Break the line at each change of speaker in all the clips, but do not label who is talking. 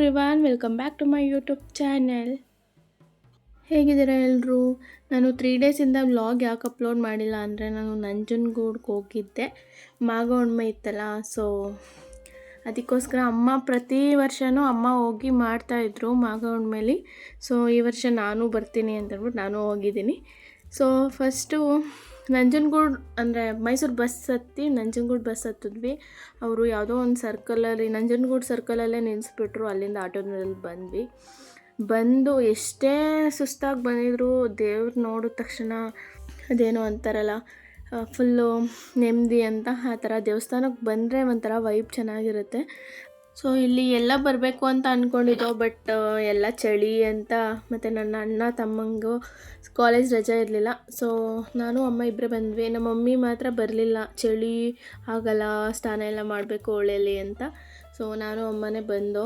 Everyone welcome back to my YouTube channel ಹೇಗಿದ್ದೀರಾ ಎಲ್ಲರೂ ನಾನು ತ್ರೀ ಡೇಸಿಂದ ವ್ಲಾಗ್ ಯಾಕೆ ಅಪ್ಲೋಡ್ ಮಾಡಿಲ್ಲ ಅಂದರೆ ನಾನು ನಂಜನಗೂಡ್ಗೆ ಹೋಗಿದ್ದೆ. ಮಾಗ ಹುಣ್ಮೆ ಇತ್ತಲ್ಲ ಸೊ ಅದಕ್ಕೋಸ್ಕರ ಅಮ್ಮ ಪ್ರತಿ ವರ್ಷವೂ ಅಮ್ಮ ಹೋಗಿ ಮಾಡ್ತಾಯಿದ್ರು ಮಾಗ ಹುಣ್ಮೇಲಿ ಸೊ ಈ ವರ್ಷ ನಾನು ಬರ್ತೀನಿ ಅಂತಂದ್ಬಿಟ್ಟು ನಾನು ಹೋಗಿದ್ದೀನಿ. ಸೊ ಫಸ್ಟು ನಂಜನಗೂಡು ಅಂದರೆ ಮೈಸೂರು ಬಸ್ ಹತ್ತಿ ನಂಜನಗೂಡು ಬಸ್ ಹತ್ತಿದ್ವಿ. ಅವರು ಯಾವುದೋ ಒಂದು ಸರ್ಕಲಲ್ಲಿ ನಂಜನಗೂಡು ಸರ್ಕಲಲ್ಲೇ ನಿಲ್ಲಿಸ್ಬಿಟ್ರು ಅಲ್ಲಿಂದ ಆಟೋದಲ್ಲಿ ಬಂದ್ವಿ. ಬಂದು ಎಷ್ಟೇ ಸುಸ್ತಾಗಿ ಬಂದಿದ್ರು, ದೇವ್ರು ನೋಡಿದ ತಕ್ಷಣ ಅದೇನೋ ಅಂತಾರಲ್ಲ ಫುಲ್ಲು ನೆಮ್ಮದಿ ಅಂತ ಆ ಥರ ದೇವಸ್ಥಾನಕ್ಕೆ ಬಂದರೆ ಒಂಥರ ವೈಬ್ ಚೆನ್ನಾಗಿರುತ್ತೆ. ಸೊ ಇಲ್ಲಿ ಎಲ್ಲ ಬರಬೇಕು ಅಂತ ಅಂದ್ಕೊಂಡಿದ್ದೋ ಬಟ್ ಎಲ್ಲ ಚಳಿ ಅಂತ, ಮತ್ತು ನನ್ನ ಅಣ್ಣ, ತಮ್ಮಂಗೂ ಕಾಲೇಜ್ ರಜೆ ಇರಲಿಲ್ಲ. ಸೊ ನಾನು, ಅಮ್ಮ ಇಬ್ಬರೇ ಬಂದ್ವಿ. ನಮ್ಮ ಮಮ್ಮಿ ಮಾತ್ರ ಬರಲಿಲ್ಲ. ಚಳಿ ಆಗಲ್ಲ, ಸ್ನಾನ ಎಲ್ಲ ಮಾಡಬೇಕು ಒಳ್ಳೆಯಲ್ಲಿ ಅಂತ. ಸೊ ನಾನು, ಅಮ್ಮನೇ ಬಂದು,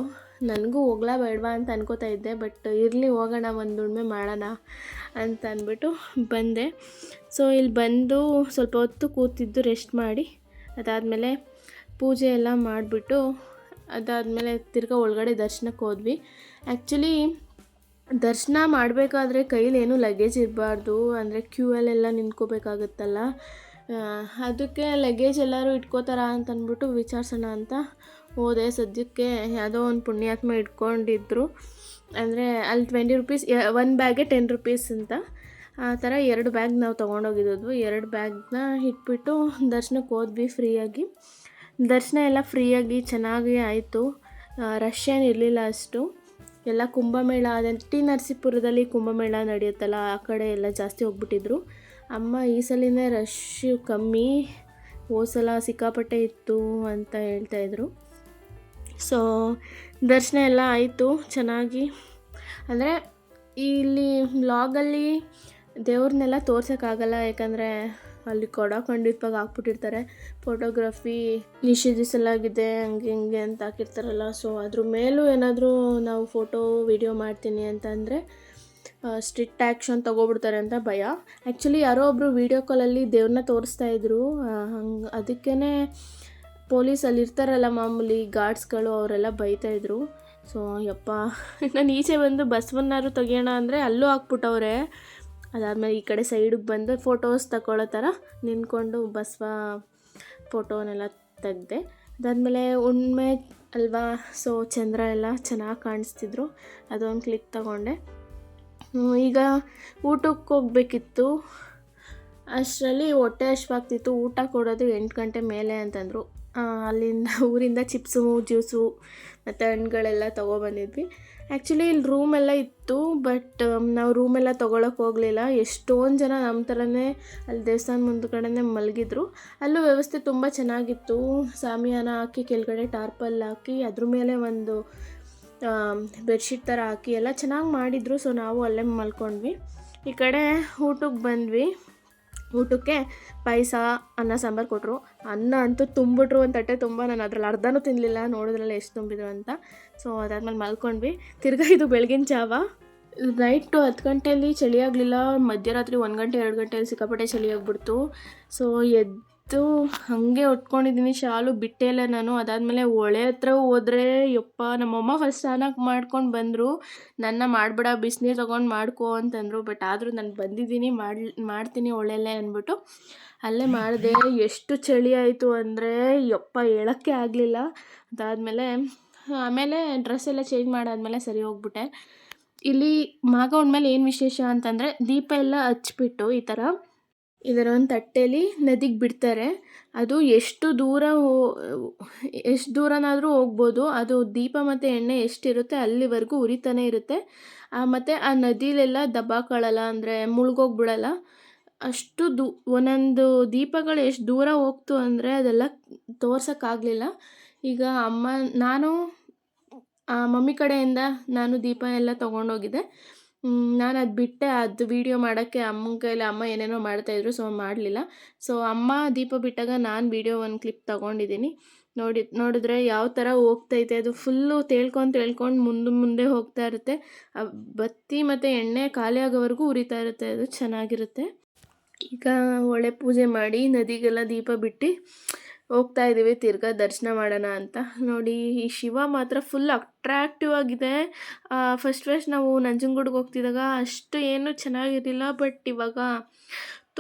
ನನಗೂ ಹೋಗ್ಲಾ ಬೇಡವಾ ಅಂತ ಅನ್ಕೋತಾ ಇದ್ದೆ ಬಟ್ ಇರಲಿ, ಹೋಗೋಣ ಒಂದು ಉಣ್ಮೆ ಮಾಡೋಣ ಅಂತ ಅಂದ್ಬಿಟ್ಟು ಬಂದೆ. ಸೊ ಇಲ್ಲಿ ಬಂದು ಸ್ವಲ್ಪ ಹೊತ್ತು ಕೂತಿದ್ದು ರೆಸ್ಟ್ ಮಾಡಿ. ಅದಾದಮೇಲೆ ಪೂಜೆ ಎಲ್ಲ ಮಾಡಿಬಿಟ್ಟು ಅದಾದಮೇಲೆ ತಿರ್ಗಾ ಒಳಗಡೆ ದರ್ಶನಕ್ಕೆ ಹೋದ್ವಿ. ಆ್ಯಕ್ಚುಲಿ ದರ್ಶನ ಮಾಡಬೇಕಾದ್ರೆ ಕೈಲಿ ಏನೂ ಲಗೇಜ್ ಇರಬಾರ್ದು. ಅಂದರೆ ಕ್ಯೂ ಅಲ್ಲೆಲ್ಲ ನಿಂತ್ಕೋಬೇಕಾಗುತ್ತಲ್ಲ. ಅದಕ್ಕೆ ಲಗೇಜ್ ಎಲ್ಲರೂ ಇಟ್ಕೋತಾರ ಅಂತ ಅಂದ್ಬಿಟ್ಟು ವಿಚಾರಿಸೋಣ ಅಂತ ಹೋದೆ. ಸದ್ಯಕ್ಕೆ ಯಾವುದೋ ಒಂದು ಪುಣ್ಯಾತ್ಮ ಇಟ್ಕೊಂಡಿದ್ರು. ಅಂದರೆ ಅಲ್ಲಿ ಟ್ವೆಂಟಿ ರುಪೀಸ್ ಒನ್ ಬ್ಯಾಗೆ ಟೆನ್ ರುಪೀಸ್ ಅಂತ. ಆ ಥರ ಎರಡು ಬ್ಯಾಗ್ ನಾವು ತೊಗೊಂಡೋಗಿದ್ದು ಎರಡು ಬ್ಯಾಗ್ನ ಇಟ್ಬಿಟ್ಟು ದರ್ಶನಕ್ಕೆ ಹೋದ್ವಿ ಫ್ರೀಯಾಗಿ. ದರ್ಶನ ಎಲ್ಲ ಫ್ರೀಯಾಗಿ, ಚೆನ್ನಾಗಿ ಆಯಿತು. ರಶ್ ಏನು ಇರಲಿಲ್ಲ ಅಷ್ಟು. ಎಲ್ಲ ಕುಂಭಮೇಳ, ಅದ ಟಿ ನರಸೀಪುರದಲ್ಲಿ ಕುಂಭಮೇಳ ನಡೆಯುತ್ತಲ್ಲ, ಆ ಕಡೆ ಎಲ್ಲ ಜಾಸ್ತಿ ಹೋಗ್ಬಿಟ್ಟಿದ್ರು. ಅಮ್ಮ ಈ ಸಲಿನೇ ರಶ್ ಕಮ್ಮಿ ಹೋದ ಸಲ ಸಿಕ್ಕಾಪಟ್ಟೆ ಇತ್ತು ಅಂತ ಹೇಳ್ತಾಯಿದ್ರು ಸೊ, ದರ್ಶನ ಎಲ್ಲ ಆಯಿತು, ಚೆನ್ನಾಗಿ. ಅಂದರೆ ಇಲ್ಲಿ ಬ್ಲಾಗಲ್ಲಿ ದೇವ್ರನ್ನೆಲ್ಲ ತೋರ್ಸೋಕ್ಕಾಗಲ್ಲ, ಯಾಕಂದರೆ ಅಲ್ಲಿ ಕೊಡ ಖಂಡಿತವಾಗಿ ಹಾಕ್ಬಿಟ್ಟಿರ್ತಾರೆ. ಫೋಟೋಗ್ರಫಿ ನಿಷೇಧಿಸಲಾಗಿದೆ, ಹಂಗೆ ಹಿಂಗೆ ಅಂತ ಹಾಕಿರ್ತಾರಲ್ಲ. ಸೊ ಅದ್ರ ಮೇಲೂ ಏನಾದರೂ ನಾವು ಫೋಟೋ ವಿಡಿಯೋ ಮಾಡ್ತೀನಿ ಅಂತ ಅಂದರೆ ಸ್ಟ್ರಿಕ್ಟ್ ಆ್ಯಕ್ಷನ್ ತೊಗೊಬಿಡ್ತಾರೆ ಅಂತ ಭಯ. ಆ್ಯಕ್ಚುಲಿ ಯಾರೋ ಒಬ್ಬರು ವೀಡಿಯೋ ಕಾಲಲ್ಲಿ ದೇವ್ರನ್ನ ತೋರಿಸ್ತಾ ಇದ್ರು. ಹಂಗೆ ಅದಕ್ಕೇ ಪೊಲೀಸ್ ಅಲ್ಲಿ ಇರ್ತಾರಲ್ಲ ಮಾಮೂಲಿ ಗಾರ್ಡ್ಸ್ಗಳು ಅವರೆಲ್ಲ ಬೈತಾಯಿದ್ರು ಸೊ ಯಪ್ಪ, ನಾನು ಈಚೆ ಬಂದು ಬಸವನ್ನಾರು ತೆಗಿಯೋಣ ಅಂದರೆ ಅಲ್ಲೂ ಹಾಕ್ಬಿಟ್ಟವ್ರೆ. ಅದಾದಮೇಲೆ ಈ ಕಡೆ ಸೈಡಿಗೆ ಬಂದು ಫೋಟೋಸ್ ತಗೊಳ್ಳೋ ಥರ ನಿಂತ್ಕೊಂಡು ಬಸವ ಫೋಟೋನೆಲ್ಲ ತೆಗೆದೆ. ಅದಾದಮೇಲೆ ಉಣ್ಮೆ ಅಲ್ವಾ ಸೊ ಚಂದ್ರ ಎಲ್ಲ ಚೆನ್ನಾಗಿ ಕಾಣಿಸ್ತಿದ್ರು. ಅದೊಂದು ಕ್ಲಿಕ್ ತಗೊಂಡೆ. ಈಗ ಊಟಕ್ಕೆ ಹೋಗ್ಬೇಕಿತ್ತು. ಅಷ್ಟರಲ್ಲಿ ಹೊಟ್ಟೆ ಹಶ್ವಾಗ್ತಿತ್ತು ಊಟ ಕೊಡೋದು ಎಂಟು ಗಂಟೆ ಮೇಲೆ ಅಂತಂದರು. ಅಲ್ಲಿಂದ ಊರಿಂದ ಚಿಪ್ಸು, ಜ್ಯೂಸು ಮತ್ತು ಹಣ್ಣುಗಳೆಲ್ಲ ತೊಗೊಬಂದಿದ್ವಿ. ಆ್ಯಕ್ಚುಲಿ ಇಲ್ಲಿ ರೂಮೆಲ್ಲ ಇತ್ತು ಬಟ್ ನಾವು ರೂಮೆಲ್ಲ ತೊಗೊಳಕ್ಕೆ ಹೋಗಲಿಲ್ಲ. ಎಷ್ಟೊಂದು ಜನ ನಮ್ಮ ಥರನೇ ಅಲ್ಲಿ ದೇವಸ್ಥಾನ ಮುಂದ್ಗಡೆನೇ ಮಲಗಿದ್ರು. ಅಲ್ಲೂ ವ್ಯವಸ್ಥೆ ತುಂಬ ಚೆನ್ನಾಗಿತ್ತು. ಸಾಮಿಯಾನ ಹಾಕಿ, ಕೆಳಗಡೆ ಟಾರ್ಪಲ್ ಹಾಕಿ, ಅದ್ರ ಮೇಲೆ ಒಂದು ಬೆಡ್ಶೀಟ್ ಥರ ಹಾಕಿ ಎಲ್ಲ ಚೆನ್ನಾಗಿ ಮಾಡಿದರು. ಸೊ ನಾವು ಅಲ್ಲೇ ಮಲ್ಕೊಂಡ್ವಿ. ಈ ಕಡೆ ಊಟಕ್ಕೆ ಬಂದ್ವಿ. ಊಟಕ್ಕೆ ಪಾಯಸ, ಅನ್ನ, ಸಾಂಬಾರು ಕೊಟ್ಟರು ಅನ್ನ ಅಂತೂ ತುಂಬಿಟ್ರು ಒಂದು ತಟ್ಟೆ ತುಂಬ ನಾನು ಅದ್ರಲ್ಲಿ ಅರ್ಧನೂ ತಿನ್ನಲಿಲ್ಲ ನೋಡಿದ್ರಲ್ಲ ಎಷ್ಟು ತುಂಬಿದ್ರು ಅಂತ. ಸೊ ಅದಾದ್ಮೇಲೆ ಮಲ್ಕೊಂಡ್ವಿ. ತಿರ್ಗಾ ಇದು ಬೆಳಗಿನ ಜಾವ ನೈಟು ಹತ್ತು ಗಂಟೆಯಲ್ಲಿ ಚಳಿ ಆಗಲಿಲ್ಲ. ಮಧ್ಯರಾತ್ರಿ ಒಂದು ಗಂಟೆ, ಎರಡು ಗಂಟೆಯಲ್ಲಿ ಸಿಕ್ಕಾಪಟ್ಟೆ ಚಳಿ ಆಗಿಬಿಡ್ತು. ಸೊ ಎದ್ದು ಹಾಗೆ ಉಟ್ಕೊಂಡಿದ್ದೀನಿ ಶಾಲು, ಬಿಟ್ಟೇ ಇಲ್ಲ ನಾನು. ಅದಾದಮೇಲೆ ಹೊಳೆ ಹತ್ರ ಹೋದ್ರೆ, ಯಪ್ಪ, ನಮ್ಮಮ್ಮ ಫಸ್ಟ್ ಸ್ನಾನಕ್ಕೆ ಮಾಡ್ಕೊಂಡು ಬಂದರು. ನನ್ನ ಮಾಡಬೇಡ, ಬಿಸಿನೀರು ತೊಗೊಂಡು ಮಾಡ್ಕೋ ಅಂತಂದರು. ಬಟ್ ಆದರೂ ನಾನು ಬಂದಿದ್ದೀನಿ, ಮಾಡಿ, ಮಾಡ್ತೀನಿ ಒಳ್ಳೆಯಲ್ಲೇ ಅಂದ್ಬಿಟ್ಟು. ಅಲ್ಲೇ ಮಾಡಿದೆ. ಎಷ್ಟು ಚಳಿ ಆಯಿತು ಅಂದರೆ, ಯಪ್ಪ, ಹೇಳೋಕ್ಕೆ ಆಗಲಿಲ್ಲ. ಅದಾದಮೇಲೆ, ಆಮೇಲೆ ಡ್ರೆಸ್ ಎಲ್ಲ ಚೇಂಜ್ ಮಾಡಾದಮೇಲೆ ಸರಿ ಹೋಗ್ಬಿಟ್ಟೆ. ಇಲ್ಲಿ ಮಾಗ ಮೇಲೆ ಏನು ವಿಶೇಷ ಅಂತಂದರೆ, ದೀಪ ಎಲ್ಲ ಹಚ್ಬಿಟ್ಟು ಈ ಥರ ಇದರ ಒಂದು ತಟ್ಟೆಲಿ ನದಿಗೆ ಬಿಡ್ತಾರೆ. ಅದು ಎಷ್ಟು ದೂರ ಎಷ್ಟು ದೂರನಾದರೂ ಹೋಗ್ಬೋದು. ಅದು ದೀಪ ಮತ್ತು ಎಣ್ಣೆ ಎಷ್ಟಿರುತ್ತೆ ಅಲ್ಲಿವರೆಗೂ ಉರಿತಾನೇ ಇರುತ್ತೆ. ಮತ್ತು ಆ ನದಿಲೆಲ್ಲ ದಬ್ಬಾಕೊಳ್ಳಲ್ಲ ಅಂದರೆ ಮುಳುಗೋಗ್ಬಿಡಲ್ಲ. ಅಷ್ಟು ದೂ, ಒಂದೊಂದು ದೀಪಗಳು ಎಷ್ಟು ದೂರ ಹೋಗ್ತು ಅಂದರೆ ಅದೆಲ್ಲ ತೋರ್ಸೋಕ್ಕಾಗಲಿಲ್ಲ. ಈಗ ಅಮ್ಮ, ನಾನು ಮಮ್ಮಿ ಕಡೆಯಿಂದ ನಾನು ದೀಪ ಎಲ್ಲ ತೊಗೊಂಡೋಗಿದ್ದೆ ನಾನು ಅದು ಬಿಟ್ಟೆ. ಅದು ವೀಡಿಯೋ ಮಾಡೋಕ್ಕೆ ಅಮ್ಮನ ಕೈಲಿ ಅಮ್ಮ ಏನೇನೋ ಮಾಡ್ತಾಯಿದ್ರು ಸೊ ಮಾಡಲಿಲ್ಲ. ಸೊ ಅಮ್ಮ ದೀಪ ಬಿಟ್ಟಾಗ ನಾನು ವೀಡಿಯೋ ಒಂದು ಕ್ಲಿಪ್ ತೊಗೊಂಡಿದ್ದೀನಿ. ನೋಡಿ, ನೋಡಿದ್ರೆ ಯಾವ ಥರ ಹೋಗ್ತೈತೆ. ಅದು ಫುಲ್ಲು ತೇಳ್ಕೊಂಡು ತೇಳ್ಕೊಂಡು ಮುಂದೆ ಮುಂದೆ ಹೋಗ್ತಾ ಇರುತ್ತೆ. ಬತ್ತಿ ಮತ್ತು ಎಣ್ಣೆ ಖಾಲಿ ಆಗೋವರೆಗೂ ಉರಿತಾ ಇರುತ್ತೆ. ಅದು ಚೆನ್ನಾಗಿರುತ್ತೆ. ಈಗ ಒಳ್ಳೆ ಪೂಜೆ ಮಾಡಿ ನದಿಗೆಲ್ಲ ದೀಪ ಬಿಟ್ಟು ಹೋಗ್ತಾ ಇದ್ದೀವಿ, ತಿರ್ಗಾ ದರ್ಶನ ಮಾಡೋಣ ಅಂತ. ನೋಡಿ, ಈ ಶಿವ ಮಾತ್ರ ಫುಲ್ ಅಟ್ರಾಕ್ಟಿವ್ ಆಗಿದೆ. ಫಸ್ಟ್ ಫಸ್ಟ್ ನಾವು ನಂಜನಗೂಡಿಗೆ ಹೋಗ್ತಿದ್ದಾಗ ಅಷ್ಟು ಏನು ಚೆನ್ನಾಗಿರಲಿಲ್ಲ ಬಟ್ ಇವಾಗ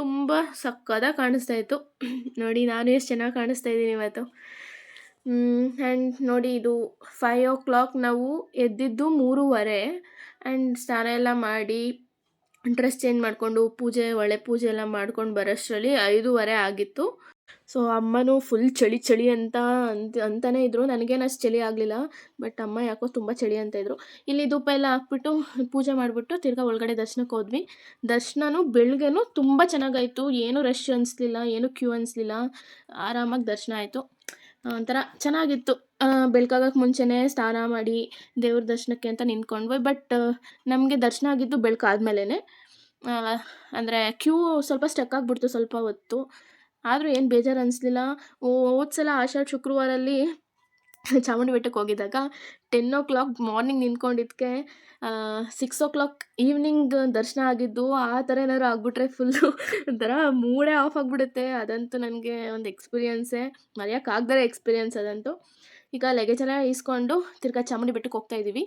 ತುಂಬ ಸಕ್ಕದಾಗಿ ಕಾಣಿಸ್ತಾ ಇತ್ತು. ನೋಡಿ, ನಾನು ಎಷ್ಟು ಚೆನ್ನಾಗಿ ಕಾಣಿಸ್ತಾ ಇದ್ದೀನಿ ಇವತ್ತು. ಆ್ಯಂಡ್ ನೋಡಿ, ಇದು ಫೈವ್ ಓ ಕ್ಲಾಕ್ ನಾವು ಎದ್ದಿದ್ದು ಮೂರುವರೆ. ಆ್ಯಂಡ್ ಸ್ನಾನ ಎಲ್ಲ ಮಾಡಿ ಡ್ರೆಸ್ ಚೇಂಜ್ ಮಾಡಿಕೊಂಡು, ಪೂಜೆ, ಒಳ್ಳೆ ಪೂಜೆ ಎಲ್ಲ ಮಾಡ್ಕೊಂಡು ಬರೋಷ್ಟರಲ್ಲಿ ಐದೂವರೆ ಆಗಿತ್ತು. ಸೊ ಅಮ್ಮನೂ ಫುಲ್ ಚಳಿ ಚಳಿ ಅಂತ ಅಂತ ಅಂತಲೇ ಇದ್ದರು ನನಗೇನು ಅಷ್ಟು ಚಳಿ ಆಗಲಿಲ್ಲ, ಬಟ್ ಅಮ್ಮ ಯಾಕೋ ತುಂಬ ಚಳಿ ಅಂತ ಇದ್ದರು ಇಲ್ಲಿ ಧೂಪ ಎಲ್ಲ ಹಾಕ್ಬಿಟ್ಟು ಪೂಜೆ ಮಾಡಿಬಿಟ್ಟು ತಿರ್ಗಾ ಒಳಗಡೆ ದರ್ಶನಕ್ಕೆ ಹೋದ್ವಿ. ದರ್ಶನನೂ ಬೆಳಗ್ಗೆನೂ ತುಂಬ ಚೆನ್ನಾಗಾಯಿತು. ಏನು ರಶ್ ಅನಿಸ್ಲಿಲ್ಲ, ಏನು ಕ್ಯೂ ಅನಿಸ್ಲಿಲ್ಲ. ಆರಾಮಾಗಿ ದರ್ಶನ ಆಯಿತು. ಒಂಥರ ಚೆನ್ನಾಗಿತ್ತು. ಬೆಳ್ಕಾಗಕ್ಕೆ ಮುಂಚೆನೇ ಸ್ನಾನ ಮಾಡಿ ದೇವ್ರ ದರ್ಶನಕ್ಕೆ ಅಂತ ನಿಂತ್ಕೊಂಡ್ವಿ. ಬಟ್ ನಮಗೆ ದರ್ಶನ ಆಗಿದ್ದು ಬೆಳಕಾದ್ಮೇಲೆ ಅಂದರೆ ಕ್ಯೂ ಸ್ವಲ್ಪ ಸ್ಟಕ್ ಆಗಿಬಿಡ್ತು ಸ್ವಲ್ಪ ಹೊತ್ತು. ಆದರೂ ಏನು ಬೇಜಾರು ಅನಿಸ್ಲಿಲ್ಲ. ಹೋದ ಸಲ ಆಷಾಢ ಶುಕ್ರವಾರಲ್ಲಿ ಚಾಮುಂಡಿ ಬೆಟ್ಟಕ್ಕೆ ಹೋಗಿದ್ದಾಗ ಟೆನ್ ಓ ಕ್ಲಾಕ್ ಮಾರ್ನಿಂಗ್ ನಿಂತ್ಕೊಂಡಿದ್ದಕ್ಕೆ ಸಿಕ್ಸ್ ಓ ಕ್ಲಾಕ್ ಈವ್ನಿಂಗ್ ದರ್ಶನ ಆಗಿದ್ದು ಆ ಥರ ಏನಾದ್ರು ಆಗಿಬಿಟ್ರೆ ಫುಲ್ಲು ಒಂಥರ ಮೂಡೇ ಆಫ್ ಆಗಿಬಿಡುತ್ತೆ. ಅದಂತೂ ನನಗೆ ಒಂದು ಎಕ್ಸ್ಪೀರಿಯನ್ಸೇ ಮರೆಯೋಕ್ಕಾಗ್ದೇ ಎಕ್ಸ್ಪೀರಿಯೆನ್ಸ್ ಅದಂತೂ. ಈಗ ಲಗೇಜ್ ಎಲ್ಲ ಇಸ್ಕೊಂಡು ತಿರ್ಗಾ ಚಾಮುಂಡಿ ಬೆಟ್ಟಕ್ಕೆ ಹೋಗ್ತಾ ಇದ್ದೀವಿ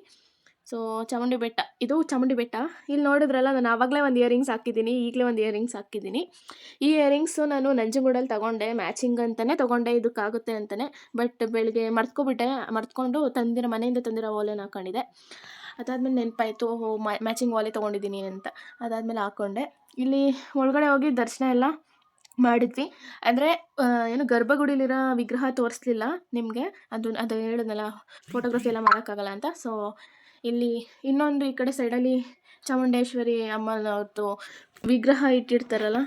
ಸೊ ಚಾಮುಂಡಿ ಬೆಟ್ಟ. ಇದು ಚಾಮುಂಡಿ ಬೆಟ್ಟ. ಇಲ್ಲಿ ನೋಡಿದ್ರಲ್ಲ, ನಾನು ಆವಾಗಲೇ ಒಂದು ಇಯರಿಂಗ್ಸ್ ಹಾಕಿದ್ದೀನಿ, ಈಗಲೇ ಒಂದು ಇಯರಿಂಗ್ಸ್ ಹಾಕಿದ್ದೀನಿ. ಈ ಇಯರಿಂಗ್ಸು ನಾನು ನಂಜನಗೂಡಲ್ಲಿ ತೊಗೊಂಡೆ ಮ್ಯಾಚಿಂಗ್ ಅಂತಲೇ ತೊಗೊಂಡೆ ಇದಕ್ಕಾಗುತ್ತೆ ಅಂತಲೇ ಬಟ್ ಬೆಳಗ್ಗೆ ಮರ್ತ್ಕೊಬಿಟ್ಟೆ, ಮರ್ತ್ಕೊಂಡು ತಂದಿರೋ, ಮನೆಯಿಂದ ತಂದಿರೋ ಓಲೆನ ಹಾಕೊಂಡಿದ್ದೆ. ಅದಾದಮೇಲೆ ನೆನಪಾಯಿತು ಮ್ಯಾಚಿಂಗ್ ವಾಲೆ ತೊಗೊಂಡಿದ್ದೀನಿ ಅಂತ. ಅದಾದಮೇಲೆ ಹಾಕ್ಕೊಂಡೆ ಇಲ್ಲಿ ಒಳಗಡೆ ಹೋಗಿ ದರ್ಶನ ಎಲ್ಲ ಮಾಡಿದ್ವಿ. ಅಂದರೆ ಏನು ಗರ್ಭಗುಡಿಲಿರೋ ವಿಗ್ರಹ ತೋರಿಸ್ಲಿಲ್ಲ ನಿಮಗೆ? ಅದು ಅದು ಹೇಳಿದ್ನಲ್ಲ ಫೋಟೋಗ್ರಫಿ ಎಲ್ಲ ಮಾಡೋಕ್ಕಾಗಲ್ಲ ಅಂತ. ಸೊ ಇಲ್ಲಿ ಇನ್ನೊಂದು ಈ ಕಡೆ ಸೈಡಲ್ಲಿ ಚಾಮುಂಡೇಶ್ವರಿ ಅಮ್ಮನವ್ರದ್ದು ವಿಗ್ರಹ ಇಟ್ಟಿರ್ತಾರಲ್ಲ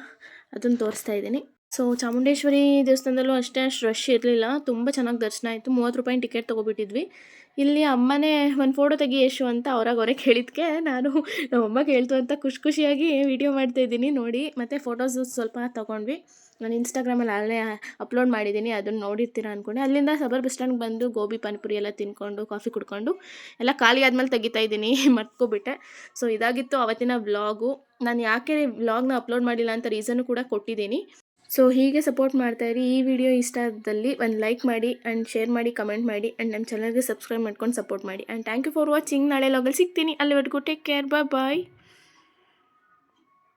ಅದನ್ನು ತೋರಿಸ್ತಾ ಇದ್ದೀನಿ. ಸೊ ಚಾಮುಂಡೇಶ್ವರಿ ದೇವಸ್ಥಾನದಲ್ಲೂ ಅಷ್ಟೇ ಅಷ್ಟು ರಶ್ ಇರಲಿಲ್ಲ. ತುಂಬ ಚೆನ್ನಾಗಿ ದರ್ಶನ ಆಯಿತು. ಮೂವತ್ತು ರೂಪಾಯಿ ಟಿಕೆಟ್ ತೊಗೊಬಿಟ್ಟಿದ್ವಿ. ಇಲ್ಲಿ ಅಮ್ಮನೇ ಒಂದು ಫೋಟೋ ತೆಗಿ ಯಶು ಅಂತ ಅವ್ರಾಗ ಅವರೇ ಕೇಳಿದ್ಕೆ ನಾನು ನಮ್ಮಮ್ಮ ಕೇಳ್ತು ಅಂತ ಖುಷಿ ಖುಷಿಯಾಗಿ ವೀಡಿಯೋ ಮಾಡ್ತಾಯಿದ್ದೀನಿ ನೋಡಿ. ಮತ್ತು ಫೋಟೋಸು ಸ್ವಲ್ಪ ತೊಗೊಂಡ್ವಿ. ನಾನು ಇನ್ಸ್ಟಾಗ್ರಾಮಲ್ಲಿ ಅಲ್ಲೇ ಅಪ್ಲೋಡ್ ಮಾಡಿದ್ದೀನಿ. ಅದನ್ನು ನೋಡಿರ್ತೀರ ಅಂದ್ಕೊಂಡೆ ಅಲ್ಲಿಂದ ಸಬರ್ ಬಸ್ ಸ್ಟ್ಯಾಂಡ್ಗೆ ಬಂದು ಗೋಬಿ, ಪಾನಿಪುರಿ ಎಲ್ಲ ತಿನ್ಕೊಂಡು ಕಾಫಿ ಕುಡ್ಕೊಂಡು ಎಲ್ಲ ಖಾಲಿ ಆದಮೇಲೆ ತೆಗಿತಾ ಇದ್ದೀನಿ. ಮರ್ತ್ಕೊಬಿಟ್ಟೆ. ಸೊ ಇದಾಗಿತ್ತು ಅವತ್ತಿನ ವ್ಲಾಗು ನಾನು ಯಾಕೆ ವ್ಲಾಗ್ನ ಅಪ್ಲೋಡ್ ಮಾಡಿಲ್ಲ ಅಂತ ರೀಸನ್ನು ಕೂಡ ಕೊಟ್ಟಿದ್ದೀನಿ. ಸೊ ಹೀಗೆ ಸಪೋರ್ಟ್ ಮಾಡ್ತಾಯಿರಿ ಈ ವಿಡಿಯೋ ಇಷ್ಟ ಆದಲ್ಲಿ ಒಂದು ಲೈಕ್ ಮಾಡಿ ಆ್ಯಂಡ್ ಶೇರ್ ಮಾಡಿ ಕಮೆಂಟ್ ಮಾಡಿ ಆ್ಯಂಡ್ ನಮ್ಮ ಚಾನಲ್ಗೆ ಸಬ್ಸ್ಕ್ರೈಬ್ ಮಾಡ್ಕೊಂಡು ಸಪೋರ್ಟ್ ಮಾಡಿ. And thank you for watching ನಾಳೆ ಲಾಗಲ್ಲಿ ಸಿಗ್ತೀನಿ. ಅಲ್ಲಿವರೆಗೂ ಟೇಕ್ ಕೇರ್ ಬಾಯ್ ಬಾಯ್